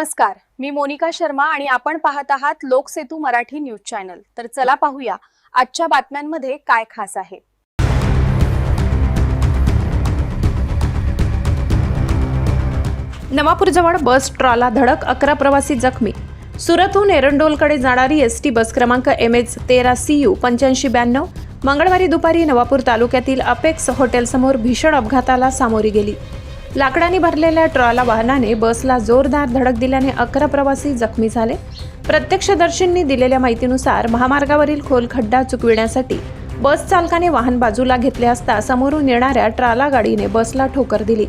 नमस्कार मी मोनिका शर्मा आणि आपण पाहत आहात लोकसेतू मराठी न्यूज चॅनल. तर चला पाहूया आजच्या बातम्यांमध्ये काय खास आहे. नवापूरजवळ बस ट्रॉला धडक अकरा प्रवासी जखमी. सुरतहून एरंडोलकडे जाणारी एस टी बस क्रमांक एम एच तेरा सी यू पंच्याऐंशी ब्याण्णव मंगळवारी दुपारी नवापूर तालुक्यातील अपेक्स हॉटेलसमोर भीषण अपघाताला सामोरी गेली. लाकडाने भरलेल्या ट्रॉला वाहनाने बसला जोरदार धडक दिल्याने अकरा प्रवासी जखमी झाले. प्रत्यक्षदर्शींनी दिलेल्या माहितीनुसार महामार्गावरील खोल खड्डा चुकविण्यासाठी बस चालकाने वाहन बाजूला घेतले असता समोरून येणाऱ्या ट्राला गाडीने बसला ठोकर दिली.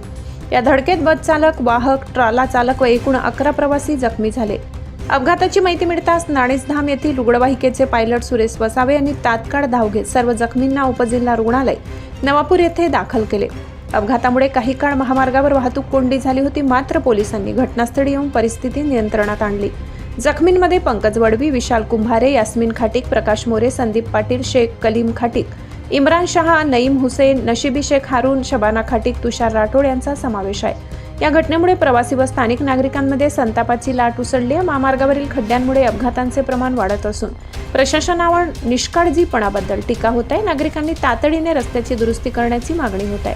या धडकेत बस चालक वाहक ट्राला चालक व एकूण अकरा प्रवासी जखमी झाले. अपघाताची माहिती मिळताच नाणेसधाम येथील रुग्णवाहिकेचे पायलट सुरेश वसावे यांनी तात्काळ धाव घेत सर्व जखमींना उपजिल्हा रुग्णालय नवापूर येथे दाखल केले. अपघातामुळे काही काळ महामार्गावर वाहतूक कोंडी झाली होती. मात्र पोलिसांनी घटनास्थळी येऊन परिस्थिती नियंत्रणात आणली. जखमींमध्ये पंकज वडवी विशाल कुंभारे यास्मिन खाटिक प्रकाश मोरे संदीप पाटील शेख कलीम खाटिक इम्रान शहा नईम हुसेन नशिबी शेख हारून शबाना खाटिक तुषार राठोड यांचा समावेश आहे. या घटनेमुळे प्रवासी व स्थानिक नागरिकांमध्ये संतापाची लाट उसळली. आहे. महामार्गावरील खड्ड्यांमुळे अपघातांचे प्रमाण वाढत असून प्रशासनावर निष्काळजीपणाबद्दल टीका होत आहे. नागरिकांनी तातडीने रस्त्याची दुरुस्ती करण्याची मागणी होत आहे.